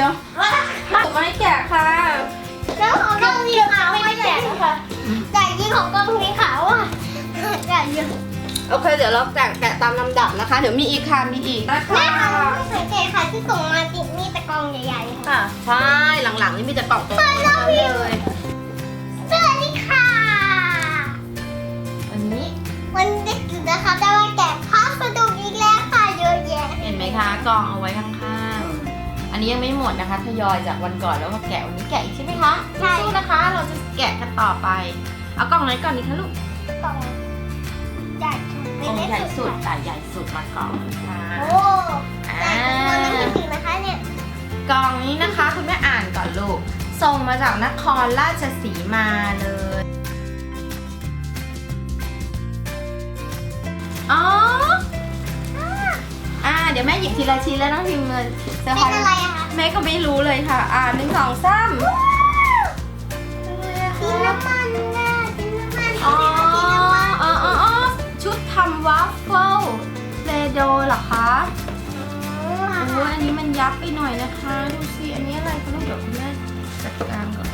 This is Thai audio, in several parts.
เดี๋ยวเดี๋ยวมาส่งมาให้แกะค่ะ แล้วของกล้องสีขาวไม่แจกนะคะแต่ยิ่งของกล้องสีขาวอะแจกเยอะโอเค เดี๋ยวเราแกะแกะตามลำดับนะคะ เดี๋ยวมีอีกค่ะ มีอีกนะแม่คะค่ะไม่สังเกตค่ะที่ส่งมาติดมีแต่กล่องใหญ่ๆค่ะค่ะใช่หลังๆนี่มีแต่กล่องโตๆทั้งนั้นเลยสวัสดีค่ะ อันนี้วันเด็กจุดนะคะจะมาแกะพัสดุอีกแล้วค่ะเยอะแยะ เห็นไหมคะกล่องเอาไว้ข้างๆอั นนี้ยังไม่หมดนะคะทยอยจากวันก่อนแล้วมาแกะวันนี้แกะอีกใช่ไหมคะใช่ สู้ๆนะคะ เราจะแกะกันต่อไป เอากล่องไหนก่อนดีคะลูกกล่องใหญ่สุดกล่องใหญ่สุดค่ะแต่ใหญ่สุดมาก่อนค่ะโอ้อ่ใหญ่สุดตัวนี้ามีสีนะคะเนี่ยกล่องนี้นะคะคุณแม่อ่านก่อนลูก ส่งมาจากนครราชสีมาเลยอ๋ออ่า เดี๋ยวแม่หยิบทีละชิ้นแล้วน้องพิมพ์เลยจะเป็นอะไรอะคะ แม่ก็ไม่รู้เลยค่ะ อ่าหนึ่งสองสามดินน้ำมันนะดินน้ำมันอ๋อดินน้ำมันอ๋ออ๋ออ๋อชุดทำวัฟเฟิลเลโดเหรอคะโอ้ยอันนี้มันยับไปหน่อยนะคะ ดูสิ อันนี้อะไรคะลูกเดี๋ยวคุณแม่จัดการก่อน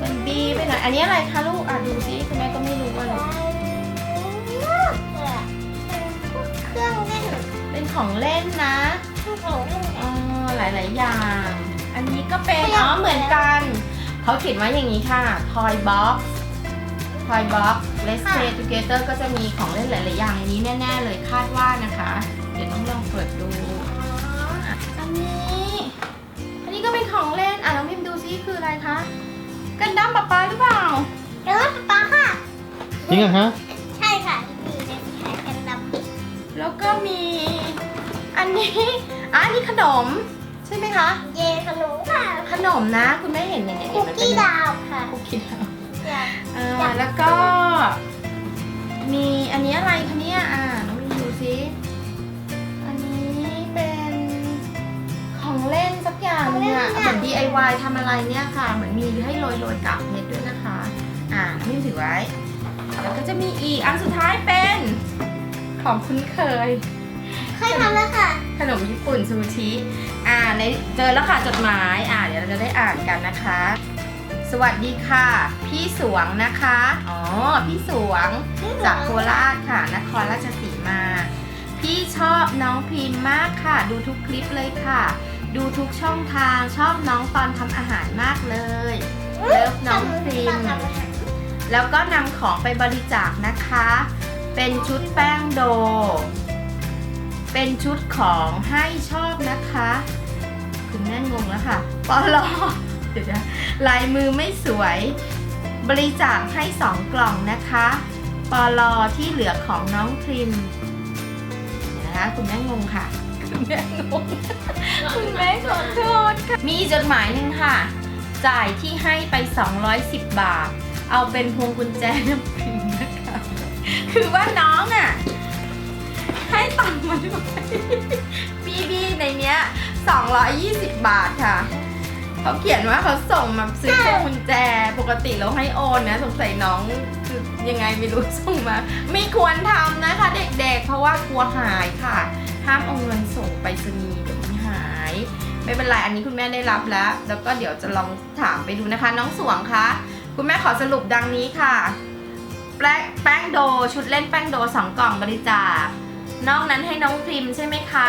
มันบีไปหน่อย อันนี้อะไรคะลูก อะดูสิคุณแม่ ของเล่นนะของเล่นอ๋อหลาย ๆ อย่าง อันนี้ก็เป็น อ๋อ เหมือนกัน เขาเขียนไว้อย่างนี้ค่ะ Toy Box Toy Box Let's Play Together ก็จะมีของเล่นหลาย ๆ อย่างในนี้แน่ ๆ เลยคาดว่านะคะ เดี๋ยวต้องลองเปิดดูอะอันนี้ อันนี้ก็เป็นของเล่น อะน้องพิมพ์ดูซิคืออะไรคะกันดั้มป๊าป๊าหรือเปล่าแล้วป๊าค่ะ จริงเหรอคะ ใช่ค่ะมีในแขนกันดำแล้วก็มี อันนี้อะอันนี้ขนม ใช่ไหมคะ เยขนมค่ะขนมนะ คุณแม่เห็นเนี่ยเนี่ยคุกมันเป็นกี้ดาวค่ะคุกกี้ดาวอยากอ่าอยากแล้วก็ มีอันนี้อะไรคะเนี่ยอ่าน้องพิมดูซิอันนี้เป็นของเล่นสักอย่างเนี่ยเหมือน DIY ทำอะไรเนี่ยค่ะ เหมือนมีให้โรยโรยๆกากเพชรด้วยนะคะ อ่าน้องพิมถือไว้ แล้วก็จะมีอีกอันสุดท้ายเป็น ของคุ้นเคย เคยทำแล้วค่ะ ขนมญี่ปุ่นซูชิ อ่าในเจอแล้วค่ะจดหมาย อ่าเดี๋ยวเราจะได้อ่านกันนะคะ สวัสดีค่ะ พี่สวงนะคะ อ๋อพี่สวง จากโคราชค่ะ นครราชสีมา พี่ชอบน้องพิมพ์มากค่ะ ดูทุกคลิปเลยค่ะ ดูทุกช่องทางชอบน้องตอนทำอาหารมากเลย เลิฟน้องพิมพ์ แล้วก็นำของไปบริจาคนะคะ เป็นชุดแป้งโด เป็นชุดของให้ชอบนะคะคุณแม่งงแล้วค่ะปลอเดี๋ยวนะลายมือไม่สวย บริจาคให้สองกล่องนะคะปลอที่เหลือของน้องพริมนะคะคุณแม่งงค่ะ คุณแม่งงคุณแม่ขอโทษค่ะ มีจดหมายหนึ่งค่ะ จ่ายที่ให้ไป 210 บาท เอาเป็นพวงกุญแจน้ำพิมนะคะ คือว่าน้องอะ 220 บาทค่ะ เขาเขียนว่าเขาส่งมาซื้อพวงกุญแจ ปกติเราให้โอนนะ สงสัยน้องคือยังไงไม่รู้ส่งมา ไม่ควรทำนะคะ เด็กๆ เพราะว่ากลัวหายค่ะ ห้ามเอาเงินส่งไปรษณีย์เดี๋ยวมันหาย ไม่เป็นไร อันนี้คุณแม่ได้รับแล้ว แล้วก็เดี๋ยวจะลองถามไปดูนะคะ น้องสวงคะ คุณแม่ขอสรุปดังนี้ค่ะ แป้งแป้งโดชุดเล่นแป้งโดสองกล่องบริจาคนอกนั้นให้น้องพิมพ์ใช่ไหมคะ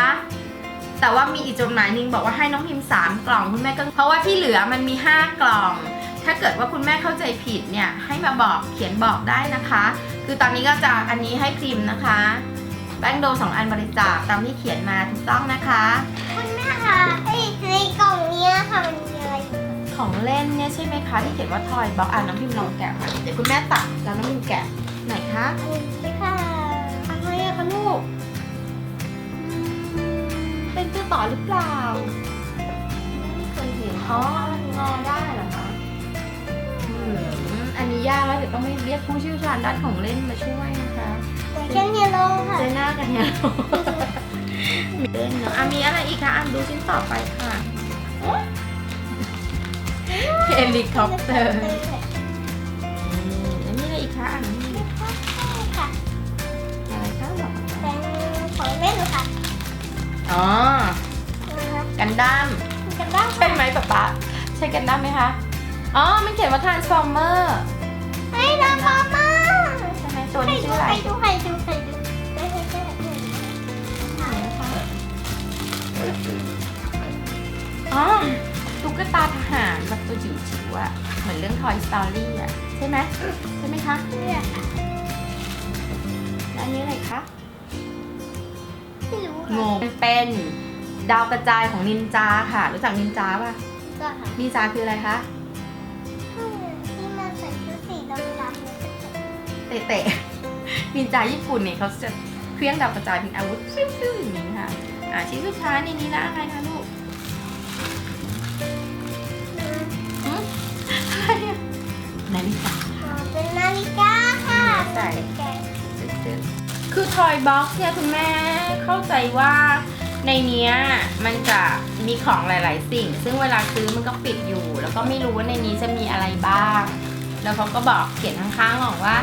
แต่ว่ามีอีกจดหมายหนึงบอกว่าให้น้องพิมพ์สามกล่องคุณแม่ก็เพราะว่าที่เหลือมันมีห้ากล่อง ถ้าเกิดว่าคุณแม่เข้าใจผิดเนี่ยให้มาบอกเขียนบอกได้นะคะ คือตอนนี้ก็จะอันนี้ให้พิมพ์นะคะแป้งโดสองอันบริจาคตามที่เขียนมาถูกต้องนะคะ คุณแม่ค่ะไอ้ในกล่องเนี้ยค่ะมันมีอะไรอยู่ของเล่นเนี่ยใช่ไหมคะที่เขียนว่าทอยบ็อกอะน้องพิมพ์ลองแกะมาเดี๋ยวคุณแม่ตัดแล้วน้องพิมพ์แกะไหนคะอันนี้ค่ะอะไรอะคะลูกอืม เป็นตัวต่อหรือเปล่าไม่เคยเห็นอ๋องอได้เหรอคะอืมอันนี้ยากแล้วเดี๋ยวต้องไปเรียกผู้เชี่ยวชาญด้านของเล่นมาช่วยนะคะเช่นเยลโล่ค่ะ เจอหน้ากันเนี่ยมีเล่นเนาะอะมีอะไรอีกคะอะดูชิ้นต่อไปค่ะเฮลิคอปเตอร์อืมแล้วมีอะไรอีกคะอ่านนี่ องเล่นค่ะอ๋อ กันดั้มกได้ใช่ไหมป๊าป๊าใช่กันได้ไหมคะ อ๋อ มันเขียนว่า transformer ไอ้ดาพอมาใช่ไหมตัวใครนี้ดูชื่ออะไรใครดูใครดูใครดูไม่ใช่ใช่ใช่อ๋อตุ๊กตาทหารแบบตัวจิ๋วๆอะเหมือนเรื่อง Toy Story อะใช่ไหมใช่ไหมคะ เนี่ยแล้วอันนี้อะไรคะไม่รู้ งงเป็นดาวกระจายของนินจาค่ะ รู้จักนินจาป่ะก็ค่ะนินจาคืออะไรคะที่มันใส่ชุดสีดำๆเนี่ยเตะๆนินจาญี่ปุ่นเนี่ยเขาจะเครื่องดาวกระจายเป็นอาวุธฟิวๆอย่างนี้ค่ะอ่าชิ้นสุดท้ายในนี้นะอะไรคะลูกหืมอะไรอะนาฬิกาอ๋อเป็นนาฬิกาค่ะใส่แกะ คือทอยบ็อกซ์เนี่ยคุณแม่เข้าใจว่าในเนี้ยมันจะมีของหลาย ๆ สิ่ง ซึ่งเวลาซื้อมันก็ปิดอยู่ แล้วก็ไม่รู้ว่าในนี้จะมีอะไรบ้าง แล้วเขาก็บอกเขียนข้างๆบอกว่า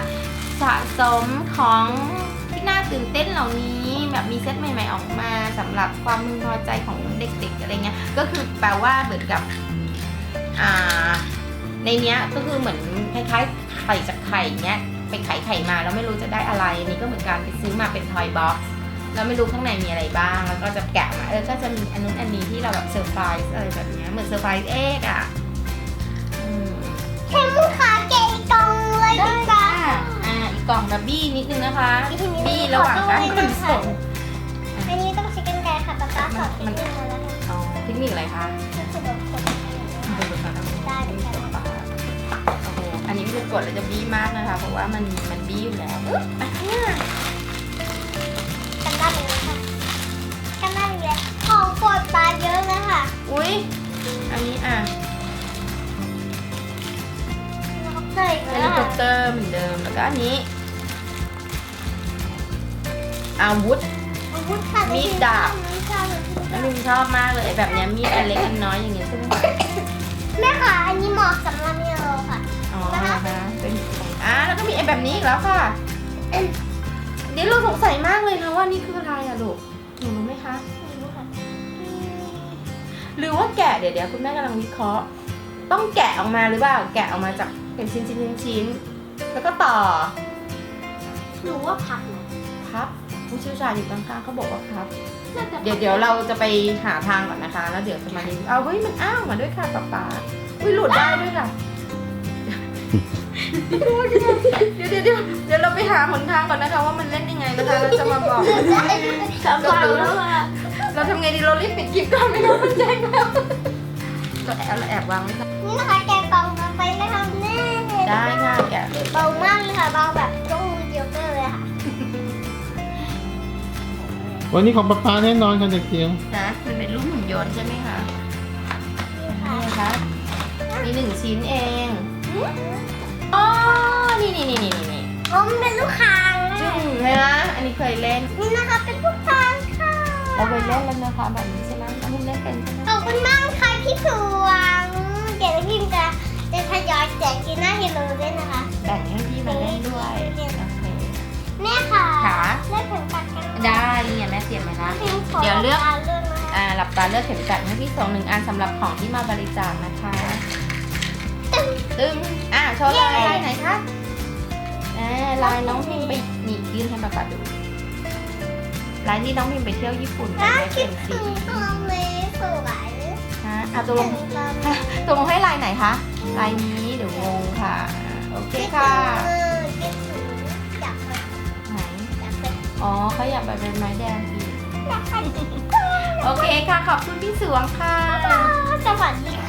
สะสมของที่น่าตื่นเต้นเหล่านี้แบบมีเซตใหม่ ๆ ออกมาสำหรับความพึงพอใจของเด็ก ๆ อะไรเงี้ย ก็คือแปลว่าเหมือนกับอ่าในเนี้ยก็คือเหมือนคล้ายๆไข่จากไข่เนี้ย ไปไข่ไข่มาแล้วไม่รู้จะได้อะไรอันนี้ก็เหมือนกันไปซื้อมาเป็นทอยบ็อกซ์แล้วไม่รู้ข้างในมีอะไรบ้าง แล้วก็จะแกะมาเออก็จะมีอันนู้นอันนี้ที่เราแบบเซอร์ไพรส์อะไรแบบเนี้ยเหมือนเซอร์ไพรส์เอ็กอะอืมแค่มือขาแกะอีกกล่องเลยดีกว่าอะอ่าอีกกล่องนะบี้นิดนึงนะคะบี้ระหว่างการขนส่งอันนี้ต้องใช้กันไกรค่ะป๊าป๊าสอนเทคนิคมาแล้วค่ะอ๋อเทคนิคอะไรคะ กดแล้วจะบี้มากนะคะ เพราะว่ามันมันบี้อยู่แล้วอึ๊บอะเนี่ยกันได้เลยค่ะกันได้เลยของโปรดปลาเยอะเลยค่ะ อุ้ยอันนี้อะใส่เฮเลยลิคอค่ะปเตอร์เหมือนเดิมแล้วก็อันนี้ อาวุธ อาวุธค่ะมีดดาบ มีดดาบแล้วมินชอบมากเลยแบบเนี้ยมีดอันเล็กอันน้อยอย่างเงี้ยใช่ไหมคะแม่ค่ะ อันนี้เหมาะสำหรับเมียเราค่ะ อ๋อนะคะเป็นของอะแล้วก็มีไอ้แบบนี้อีกแล้วค่ะเดี๋ยวเราสงสัยมากเลยนะว่านี่คืออะไรอะลูกหนูรู้ไหมคะไม่รู้ค่ะหรือว่าแกะเดี๋ยวเดี๋ยวคุณแม่กำลังวิเคราะห์ ต้องแกะออกมาหรือเปล่าแกะออกมาจากเป็นชิ้นชิ้นชิ้นชิ้นแล้วก็ต่อหนูว่าผักนะพับผู้เชี่ยวชาญอยู่ข้างๆเขาบอกว่าพับ น่าจะเดี๋ยวเดี๋ยวเราจะไปหาทางก่อนนะคะ แล้วเดี๋ยวจะมารีวิวเอาเฮ้ยมันอ้าวมาด้วยค่ะป๊าป๊าอุ้ยหลุดได้ด้วยค่ะ เดี๋ยวเดี๋ยวเดี๋ยวเดี๋ยวเราไปหาหนทางก่อนนะคะว่ามันเล่นยังไงนะคะเราจะมาบอกสำคัญแล้วค่ะเราทำไงดีเรารีบปิดคลิปก่อนไม่งั้นมันแจ้งแล้วเราแอบเราแอบวางไว้ก่อนนี่นะคะแกะกล่องมาไปนะคะแน่ได้ค่ะแกะเบามากเลยค่ะเบาแบบยกมือเดียวก็เลยค่ะวันนี้ของป๊าป๊าแน่นอนค่ะเด็กจิ๋วนะมันเป็นรูปหุ่นยนต์ใช่ไหมคะนี่ค่ะมีหนึ่งชิ้นเอง อ๋อ นี่นี่นี่นี่นี่อ๋อมันเป็นลูกคางนะจึ้งเห็นไหมอันนี้เคยเล่น นี่นะคะเป็นลูกคางค่ะเราเคยเล่นแล้วนะคะแบบนี้ใช่ไหมน้องพิมเล่นเป็นใช่ไหมขอบคุณมากค่ะพี่สวงเดี๋ยวพิมจะจะทยอยแจกกีน่าฮิโร่ด้วยนะคะแบ่งให้พี่มาเล่นด้วยโอเคแม่ค่ะขาเลือกเข็มขัดกันได้นี่ไงแม่เตรียมไว้ละพิมขอเดี๋ยวเลือกาเลือกนะคะอ่าหลับตาเลือกเข็มกัดให้พี่สองหนึ่งอันสำหรับของที่มาบริจาคนะคะ ตึ้งอ่าโชว์ลายลายไหนคะอ่าลายน้องพิมไปนี่ยื่นให้ป๊าป๊าดูลายที่น้องพิมไปเที่ยวญี่ปุ่นกัน่านได้คิเป็ดนถึสีงตัวเมย์สวยฮะอะตกลงตกลงให้ลายไหนคะลายนี้เดี๋ยวงงค่ะอ่าโอเคค่ะเออคิดถึงอยากไปไหนอยากไปอ๋อเขาอยากไปเป็นไม้แดงอีกอยากไปโอเคค่ะ ขอบคุณพี่สวงค่ะ สวัสดีค่ะ